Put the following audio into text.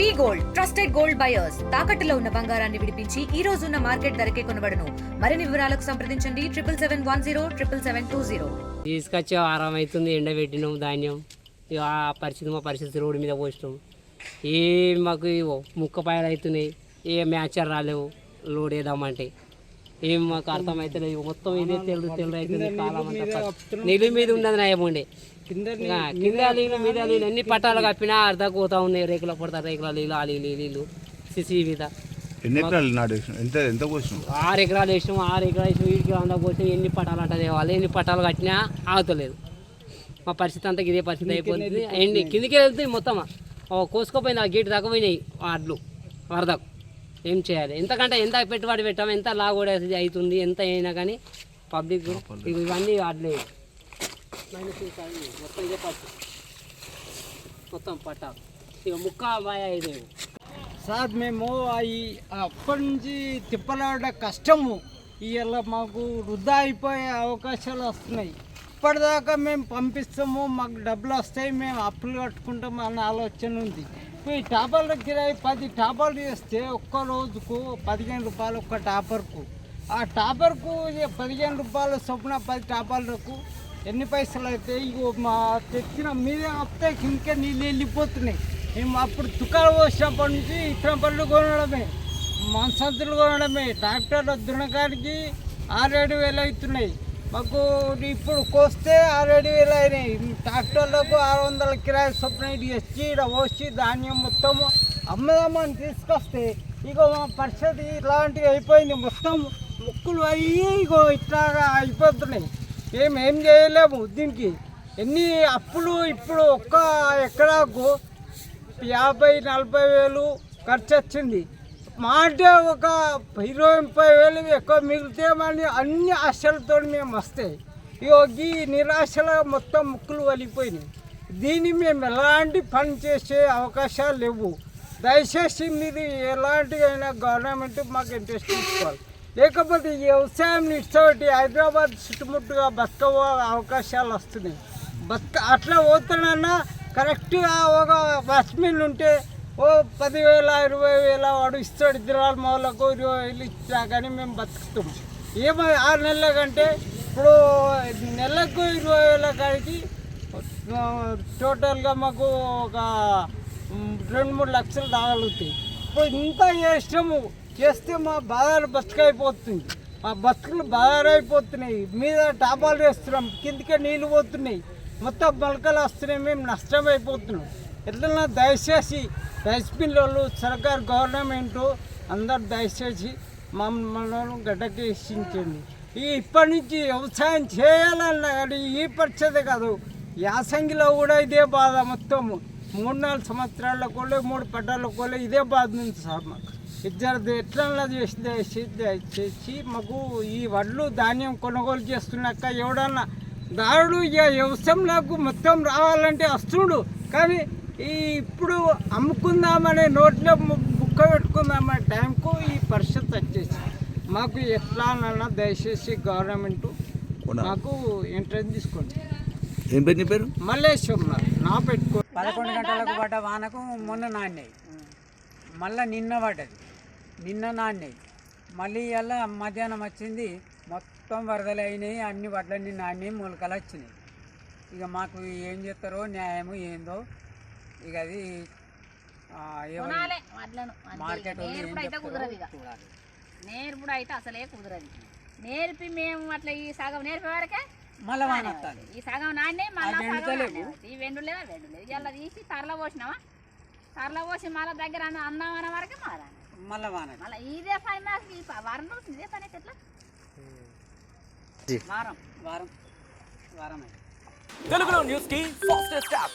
V gold trusted gold buyers తాకట్టులో ఉన్న బంగారాన్ని విడిపించి ఈ రోజు ఉన్న మార్కెట్ ధరకే కొనబడను. మరిన్ని వివరాలకు సంప్రదించండి. Triple seven one zero triple seven two zero. తీసుకొచ్చి ఆరాం అవుతుంది ఎండబెట్టినాం ధాన్యం. ఆ పరిస్థితి మా పరిస్థితి రోడ్డు మీద పోసినాం. ఏ మాకు ఇవో ముక్కపాయలు అవుతున్నాయి. ఏ మ్యాచర్ రాలేవు. లోడ్ వేద్దామంటే. ఏం మాకు అర్థమవుతలేదు మొత్తం ఇదే తెలుగు తెలుగు అవుతుంది కాలం అంతా నీళ్ళు మీద ఉన్నది నయం ఉండే. కింద నీళ్ళు మీద నీళ్ళు ఎన్ని పట్టాలు కప్పినా అర్ధకు పోతా ఉన్నాయి. రేకుల పడతా రేకుల నీళ్ళు ఆ నీళ్ళు నీళ్ళు సిసి మీద. ఎన్ని ఎకరాలు నాటు ఎంత ఎంత ఆరు ఎకరాలు వేసినాం. ఆరు ఎకరాలు వేసినాం. వీటికి అంతా పోతే ఎన్ని పట్టాలు అంట తేవాలి ఎన్ని పట్టాలు కట్టినా ఆగుతలేదు. మా పరిస్థితి అంతా ఇదే పరిస్థితి అయిపోతుంది. కిందికి వెళ్తుంది మొత్తం కోసుకోపోయింది ఆ గేట్ దాకా పోయినాయి ఆ అడ్లు వరదకు. ఏం చేయాలి? ఎంతకంటే ఎంత పెట్టుబడి పెట్టాము ఎంత లాగోడేది అవుతుంది ఎంత అయినా కానీ పబ్లిక్ ఇవన్నీ అడ్లే మొత్తం ఇదే మొత్తం పట్టాలు ఇక ముక్క మాయ ఇది. సార్ మేము ఈ అప్పటి నుంచి తిప్పలాడ కష్టము. ఇవాళ మాకు వృధా అయిపోయే అవకాశాలు వస్తున్నాయి. ఇప్పటిదాకా మేము పంపిస్తాము మాకు డబ్బులు వస్తాయి మేము అప్పులు కట్టుకుంటాం అన్న ఆలోచన ఉంది. ఈ టాపర్ల కిరాయి పది టాపర్లు చేస్తే ఒక్క రోజుకు పదిహేను రూపాయలు ఒక్క టాపర్కు. ఆ టాపర్కు పదిహేను రూపాయల చొప్పున పది టాపర్లకు ఎన్ని పైసలు అయితే ఇగో మా తెచ్చిన మీదే వస్తే ఇంకే నీళ్ళు వెళ్ళిపోతున్నాయి. మేము అప్పుడు తుకాలు పోసినప్పటి నుంచి ఇతర పళ్ళు కొనడమే మనసంతులు కొనడమే ట్రాక్టర్ల దున్నకానికి ఆరేడు వేలు అవుతున్నాయి. మాకు ఇప్పుడు కోస్తే ఆరేడు వేలు అయినాయి. ట్రాక్టర్లకు ఆరు వందల కిరాయి చొప్పున ఇచ్చి వచ్చి ఇక్కడ వచ్చి ధాన్యం మొత్తము అమ్మదమ్మని తీసుకొస్తే ఇగో మా పరిస్థితి ఇలాంటివి అయిపోయింది మొత్తం. ముక్కులు అయ్యి ఇగో ఇట్లాగా అయిపోతున్నాయి. ఏమేం చేయలేము దీనికి. ఎన్ని అప్పులు ఇప్పుడు ఒక్క ఎకరాకు యాభై నలభై వేలు ఖర్చు వచ్చింది మా అంటే ఒక ఇరవై ముప్పై వేలు ఎక్కువ మిగిలితే మళ్ళీ అన్ని ఆశలతో మేము వస్తాయి ఇగో ఈ నిరాశలో మొత్తం ముక్కులు వలిపోయినాయి దీన్ని మేము ఎలాంటి పని చేసే అవకాశాలు లేవు. దయచేసి మీరు ఎలాంటిదైనా గవర్నమెంట్ మాకు ఇంట్రెస్ట్ తీసుకోవాలి. లేకపోతే ఈ వ్యవసాయం ఇష్టపడి హైదరాబాద్ చుట్టుముట్టుగా బతక అవకాశాలు వస్తున్నాయి. బతక అట్లా పోతానన్నా కరెక్ట్గా ఒక బస్ ఉంటే ఓ పదివేల ఇరవై వేల వాడు ఇస్తాడు ఇద్దరు మొదలకు ఇరవై వేలు ఇచ్చినా కానీ మేము బతుకుతాం. ఏమో ఆరు నెలల కంటే ఇప్పుడు నెలకు ఇరవై వేల కాడికి టోటల్గా మాకు ఒక రెండు మూడు లక్షలు రాగలుగుతాయి. ఇప్పుడు ఇంత చేసినాము చేస్తే మా బాధాలు బతుకైపోతుంది. మా బతుకులు బాధారైపోతున్నాయి మీద టాపాలు వేస్తున్నాం. కిందకే నీళ్ళు పోతున్నాయి. మొత్తం మొలకలు వస్తున్నాయి. మేము నష్టమైపోతున్నాం. ఎట్లన్నా దయచేసి డస్ట్బిన్లు సర్కార్ గవర్నమెంట్ అందరు దయచేసి మమ్మల్ని గడ్డకేసించండి ఈ ఇప్పటి నుంచి వ్యవసాయం చేయాలన్నా కానీ ఈ పరిస్థితి కాదు. యాసంగిలో కూడా ఇదే బాధ మొత్తం. మూడు నాలుగు సంవత్సరాల కోలే మూడు పట్టాల కోలే ఇదే బాధ ఉంది సార్ మాకు. ఇద్దరు ఎట్లా చేసి దయచేసి దయచేసి మాకు ఈ వడ్లు ధాన్యం కొనుగోలు చేస్తున్నాక ఎవడన్నా దారుడు ఇక వ్యవసాయంలోకి మొత్తం రావాలంటే వస్తుడు కానీ ఈ ఇప్పుడు అమ్ముకుందామనే నోట్లో బుక్క పెట్టుకుందామనే టైంకు ఈ పరిస్థితి వచ్చేసి. మాకు ఎట్లానన్నా దయచేసి గవర్నమెంట్ మాకు ఇంట్రెస్ట్ తీసుకోండి. ఏం పేరు నీ పేరు? మల్లేశ్వరం నా పెట్టుకో పదకొండు గంటలకు పడ్డ వానకు మొన్న నాణ్యాయి మళ్ళీ నిన్న పడ్డది. నిన్న నాణ్యాయి మళ్ళీ ఇలా మధ్యాహ్నం వచ్చింది. మొత్తం వరదలు అయినాయి అన్ని వడ్లన్నీ నాణ్యాయి మొలకలు వచ్చినాయి. ఇక మాకు ఏం చేస్తారో న్యాయము ఏందో ఇక అది మార్కెట్ నేర్పుడు అయితే చెప్తారో కుదరదు ఇక. చూడాలి. నేర్పుడు అయితే అసలే కుదరదు. నేర్పి మేము అట్లా ఈ సగం నేర్పే వరకే మళ్ళీ ఈ సగం నాన్నే మళ్ళీ. ఈ వెండు లేదా వెండు లేదు. ఇలా తీసి తరల పోసినావా? తరల పోసి మళ్ళీ దగ్గర అన్న అన్నామన్న వరకే మారా మళ్ళీ ఇదే పని మాకు ఈ వారం రోజులు ఇదే పని అయితే ఎట్లా? వారం వారం. వారం. అయింది తెలుగులో న్యూస్కి ఫాస్టెస్ట్ యాప్.